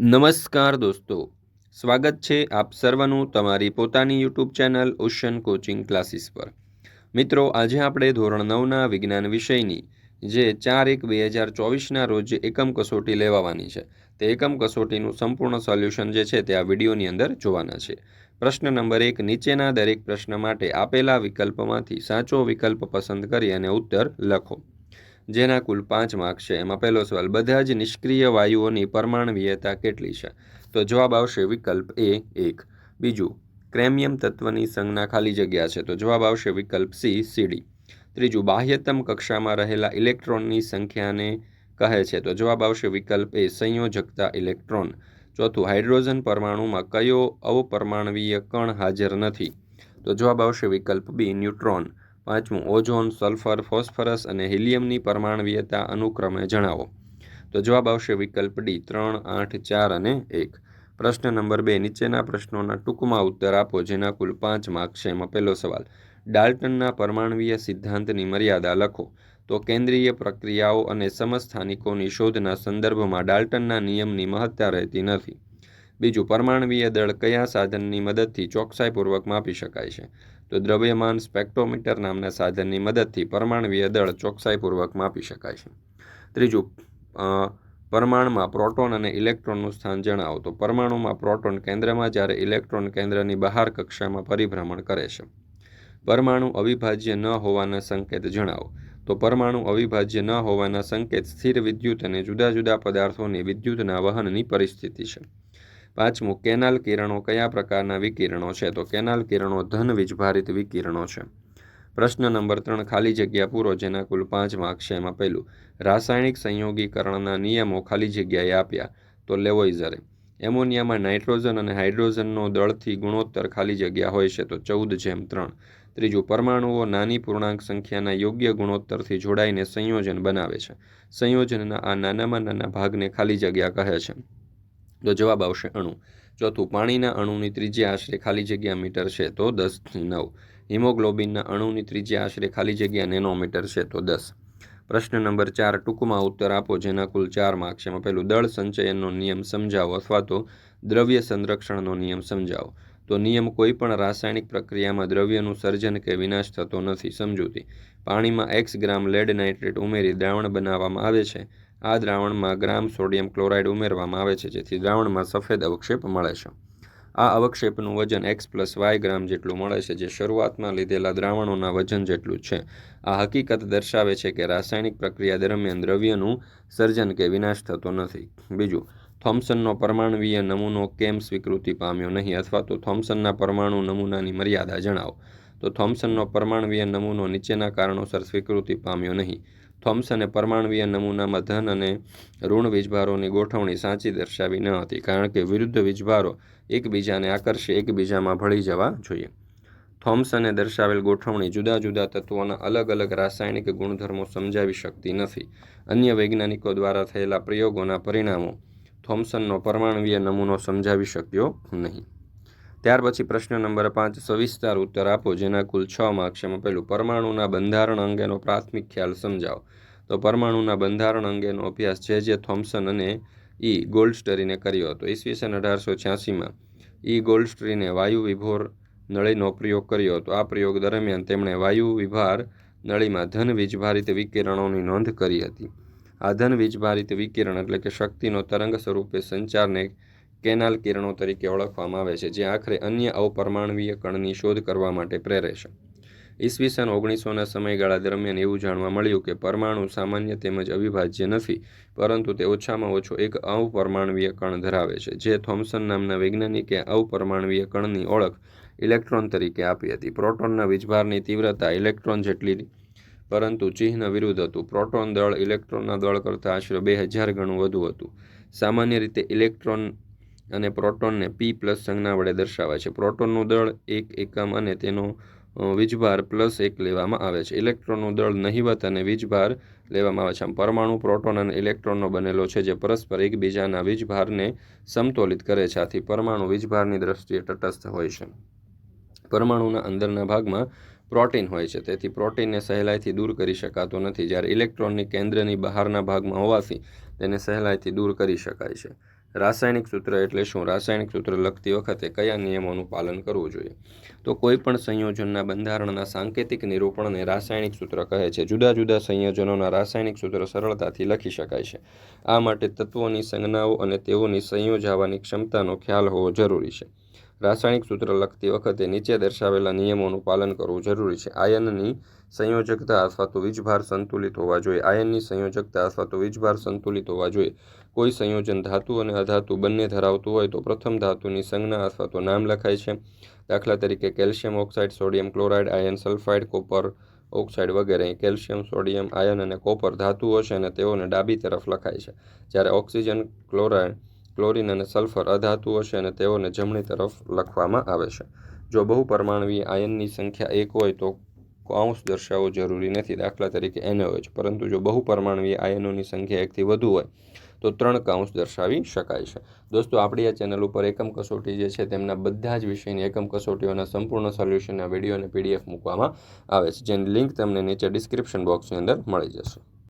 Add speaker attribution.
Speaker 1: નમસ્કાર દોસ્તો. સ્વાગત છે આપ સર્વનું તમારી પોતાની YouTube channel ocean coaching classes પર. મિત્રો, આજે આપણે ધોરણ નવના વિજ્ઞાન વિષયની, જે ચાર એક બે હજાર ચોવીસના રોજ એકમ કસોટી લેવાવાની છે, તે એકમ કસોટીનું સંપૂર્ણ સોલ્યુશન જે છે તે આ વિડીયોની અંદર જોવાના છે. પ્રશ્ન નંબર એક, નીચેના દરેક પ્રશ્ન માટે આપેલા વિકલ્પમાંથી સાચો વિકલ્પ પસંદ કરી અને ઉત્તર લખો. જેના કુલ પાંચ માર્ક છે. એમાં પહેલો સવાલ, બધા જ નિષ્ક્રિય વાયુઓની પરમાણવીયતા કેટલી છે? તો જવાબ આવશે વિકલ્પ એ એક. બીજું, ક્રેમિયમ તત્વની સંજ્ઞા ખાલી જગ્યા છે. તો જવાબ આવશે વિકલ્પ સી, સીડી. ત્રીજું, બાહ્યતમ કક્ષામાં રહેલા ઇલેક્ટ્રોનની સંખ્યાને કહે છે. તો જવાબ આવશે વિકલ્પ એ, સંયોજકતા ઇલેક્ટ્રોન. ચોથું, હાઇડ્રોજન પરમાણુમાં કયો અવપરમાણવીય કણ હાજર નથી? તો જવાબ આવશે વિકલ્પ બી, ન્યુટ્રોન. પાંચમું, ઓઝોન, સલ્ફર, ફોસ્ફરસ અને હિલિયમની પરમાણવીયતા અનુક્રમે જણાવો. તો જવાબ આવશે વિકલ્પ ડી, ત્રણ, આઠ, ચાર અને એક. પ્રશ્ન નંબર બે, નીચેના પ્રશ્નોના ટૂંકમાં ઉત્તર આપો, જેના કુલ પાંચ માર્ક છે એમાં પહેલો સવાલ. ડાલ્ટનના પરમાણવીય સિદ્ધાંતની મર્યાદા લખો. તો કેન્દ્રીય પ્રક્રિયાઓ અને સમસ્થાનિકોની શોધના સંદર્ભમાં ડાલ્ટનના નિયમની મહત્તા રહેતી નથી. બીજું, પરમાણવીય દળ કયા સાધનની મદદથી ચોકસાઈપૂર્વક માપી શકાય છે? તો દ્રવ્યમાન સ્પેક્ટ્રોમીટર નામના સાધનની મદદથી પરમાણવીય દળ ચોકસાઈપૂર્વક માપી શકાય છે. ત્રીજું પરમાણુમાં પ્રોટોન અને ઇલેક્ટ્રોનનું સ્થાન જણાવો. તો પરમાણુમાં પ્રોટોન કેન્દ્રમાં જ્યારે ઇલેક્ટ્રોન કેન્દ્રની બહાર કક્ષામાં પરિભ્રમણ કરે છે. પરમાણુ અવિભાજ્ય ન હોવાના સંકેત જણાવો. તો પરમાણુ અવિભાજ્ય ન હોવાના સંકેત સ્થિર વિદ્યુત અને જુદા જુદા પદાર્થોની વિદ્યુતના વહનની પરિસ્થિતિ છે. પાંચમું કેનાલ કિરણો કયા પ્રકારના વિકિરણો છે? તો કેનાલ કિરણો ધન વીજભારિત વિકિરણો છે. પ્રશ્ન નંબર ત્રણ, ખાલી જગ્યા પૂરો જેના કુલ પાંચ માર્ક છે એમાં પહેલું, રાસાયણિક સંયોગીકરણના નિયમો ખાલી જગ્યાએ આપ્યા, તો લેવોઇઝરે. એમોનિયામાં નાઇટ્રોજન અને હાઇડ્રોજનનો દળથી ગુણોત્તર ખાલી જગ્યા હોય છે, તો ચૌદ જેમ ત્રણ. ત્રીજું, પરમાણુઓ નાની પૂર્ણાંક સંખ્યાના યોગ્ય ગુણોત્તરથી જોડાઈને સંયોજન બનાવે છે. સંયોજનના આ નાનામાં નાના ભાગને ખાલી જગ્યા કહે છે. તો જવાબ આવશે અણુ. ચોથું, પાણીના અણુની ત્રીજી આશરે ખાલી જગ્યા મીટર છે તો દસથી નવ. હિમોગ્લોબિનના અણુની ત્રીજી આશરે ખાલી જગ્યા નેનોમીટર છે તો દસ. પ્રશ્ન નંબર ચાર, ટૂંકમાં ઉત્તર આપો જેના કુલ ચાર માર્ક છે. એમાં પહેલું, દળ સંચયનનો નિયમ સમજાવો અથવા તો દ્રવ્ય સંરક્ષણનો નિયમ સમજાવો. તો નિયમ કોઈ પણ રાસાયણિક પ્રક્રિયામાં દ્રવ્યનું સર્જન કે વિનાશ થતો નથી. સમજૂતી. પાણીમાં એક્સ ગ્રામ લેડ નાઇટ્રેટ ઉમેરી દ્રાવણ બનાવવામાં આવે છે. આ દ્રાવણમાં ગ્રામ સોડિયમ ક્લોરાઇડ ઉમેરવામાં આવે છે, જેથી દ્રાવણમાં સફેદ અવક્ષેપ મળે છે. આ અવક્ષેપનું વજન એક્સ પ્લસ વાય ગ્રામ જેટલું મળે છે, જે શરૂઆતમાં લીધેલા દ્રાવણોના વજન જેટલું છે. આ હકીકત દર્શાવે છે કે રાસાયણિક પ્રક્રિયા દરમિયાન દ્રવ્યનું સર્જન કે વિનાશ થતો નથી. બીજું, થોમ્સનનો પરમાણુવીય નમૂનો કેમ સ્વીકૃતિ પામ્યો નહીં અથવા તો થોમ્સનના પરમાણુ નમૂનાની મર્યાદા જણાવો. તો થોમ્સનનો પરમાણુવીય નમૂનો નીચેના કારણોસર સ્વીકૃતિ પામ્યો નહીં. થોમ્સને પરમાણવીય નમૂનામાં ધન અને ઋણ વીજભારોની ગોઠવણી સાચી દર્શાવી ન હતી, કારણ કે વિરુદ્ધ વીજભારો એકબીજાને આકર્ષી, એકબીજામાં ભળી જવા જોઈએ. થોમ્સને દર્શાવેલ ગોઠવણી જુદા જુદા તત્વોના અલગ અલગ રાસાયણિક ગુણધર્મો સમજાવી શકતી નથી. અન્ય વૈજ્ઞાનિકો દ્વારા થયેલા પ્રયોગોના પરિણામો થોમ્સનનો પરમાણવીય નમૂનો સમજાવી શક્યો નહીં. ત્યાર પછી પ્રશ્ન નંબર પાંચ, સવિસ્તાર ઉત્તર આપો, જેના કુલ છ માર્ક્સ એમાં પહેલું, પરમાણુના બંધારણ અંગેનો પ્રાથમિક ખ્યાલ સમજાવો. તો પરમાણુના બંધારણ અંગેનો અભ્યાસ જે જે થોમ્સન અને ઈ ગોલ્ડસ્ટરીને કર્યો હતો. ઈસવીસન અઢારસો છ્યાસીમાં ઈ ગોલ્ડસ્ટરીને વાયુ વિભોર નળીનો પ્રયોગ કર્યો હતો. આ પ્રયોગ દરમિયાન તેમણે વાયુ વિભાર નળીમાં ધન વીજભારિત વિકિરણોની નોંધ કરી હતી. આ ધન વીજભારિત વિકિરણ એટલે કે શક્તિનો તરંગ સ્વરૂપે સંચારને કેનાલ કિરણો તરીકે ઓળખવામાં આવે છે, જે આખરે અન્ય અવપરમાણવીય કણની શોધ કરવા માટે પ્રેરે છે. ઈસવીસન ઓગણીસોના સમયગાળા દરમિયાન એવું જાણવા મળ્યું કે પરમાણુ સામાન્ય તેમજ અવિભાજ્ય નથી, પરંતુ તે ઓછામાં ઓછો એક અવપરમાણવીય કણ ધરાવે છે, જે થોમ્સન નામના વૈજ્ઞાનિકે અવપરમાણવીય કણની ઓળખ ઇલેક્ટ્રોન તરીકે આપી હતી. પ્રોટોનના વીજભારની તીવ્રતા ઇલેક્ટ્રોન જેટલી પરંતુ ચિહ્ન વિરુદ્ધ હતું. પ્રોટોન દળ ઇલેક્ટ્રોનના દળ કરતાં આશરે બે હજાર ગણું વધુ હતું. સામાન્ય રીતે ઇલેક્ટ્રોન અને પ્રોટોનને પી પ્લસ સંજ્ઞા વડે દર્શાવાય છે. પ્રોટોનનું દળ એક એકમ અને તેનો વીજભાર પ્લસ એક લેવામાં આવે છે. ઇલેક્ટ્રોનનું દળ નહિવત અને વીજભાર લેવામાં આવે છે. આમ પરમાણુ પ્રોટોન અને ઇલેક્ટ્રોનનો બનેલો છે જે પરસ્પર એકબીજાના વીજભારને સમતોલિત કરે છે. આથી પરમાણુ વીજભારની દ્રષ્ટિએ તટસ્થ હોય છે. પરમાણુના અંદરના ભાગમાં પ્રોટીન હોય છે. તેથી પ્રોટીનને સહેલાઈથી દૂર કરી શકાતો નથી. જ્યારે ઇલેક્ટ્રોનની કેન્દ્રની બહારના ભાગમાં હોવાથી તેને સહેલાઈથી દૂર કરી શકાય છે. રાસાયણિક સૂત્ર એટલે શું? રાસાયણિક સૂત્ર લખતી વખતે કયા નિયમોનું પાલન કરવું જોઈએ? તો કોઈ પણ સંયોજનના બંધારણના સાંકેતિક નિરૂપણને રાસાયણિક સૂત્ર કહે છે. જુદા જુદા સંયોજનોના રાસાયણિક સૂત્ર સરળતાથી લખી શકાય છે. આ માટે તત્વોની સંજ્ઞાઓ અને તેઓની સંયોજાવાની ક્ષમતાનો ખ્યાલ હોવો જરૂરી છે. રાસાયણિક સૂત્ર લખતી વખતે નીચે દર્શાવેલા નિયમોનું પાલન કરવું જરૂરી છે. આયનની સંયોજકતા અથવા તો વીજભાર સંતુલિત હોવા જોઈએ. આયનની સંયોજકતા અથવા તો વીજભાર સંતુલિત હોવા જોઈએ. કોઈ સંયોજન ધાતુ અને અધાતુ બંને ધરાવતું હોય તો પ્રથમ ધાતુની સંજ્ઞા અથવા તો નામ લખાય છે. દાખલા તરીકે calcium oxide, sodium chloride, iron sulphide, copper oxide વગેરે. કેલ્શિયમ, સોડિયમ, આયન અને કોપર ધાતુઓ છે અને તેઓને ડાબી તરફ લખાય છે. જ્યારે ઓક્સિજન, ક્લોરાઇડ ક્લોરિન અને સલ્ફર અધાતુઓ છે અને તેઓને જમણી તરફ લખવામાં આવે છે. જો બહુપરમાણુય આયનની સંખ્યા એક હોય તો કૌંસ દર્શાવવો જરૂરી નથી, દાખલા તરીકે NaOH પરંતુ જો બહુપરમાણુય આયનોની સંખ્યા એકથી વધુ હોય, તો ત્રણ કાઉન્સ દર્શાવી શકાય છે. દોસ્તો, આપણી આ ચેનલ ઉપર એકમ કસોટી જે છે, તેમના બધા જ વિષયની એકમ કસોટીઓના સંપૂર્ણ સોલ્યુશનના વીડિયો અને પીડીએફ મૂકવામાં આવે છે, જેની લિંક તમને નીચે ડિસ્ક્રિપ્શન બોક્સની અંદર મળી જશે.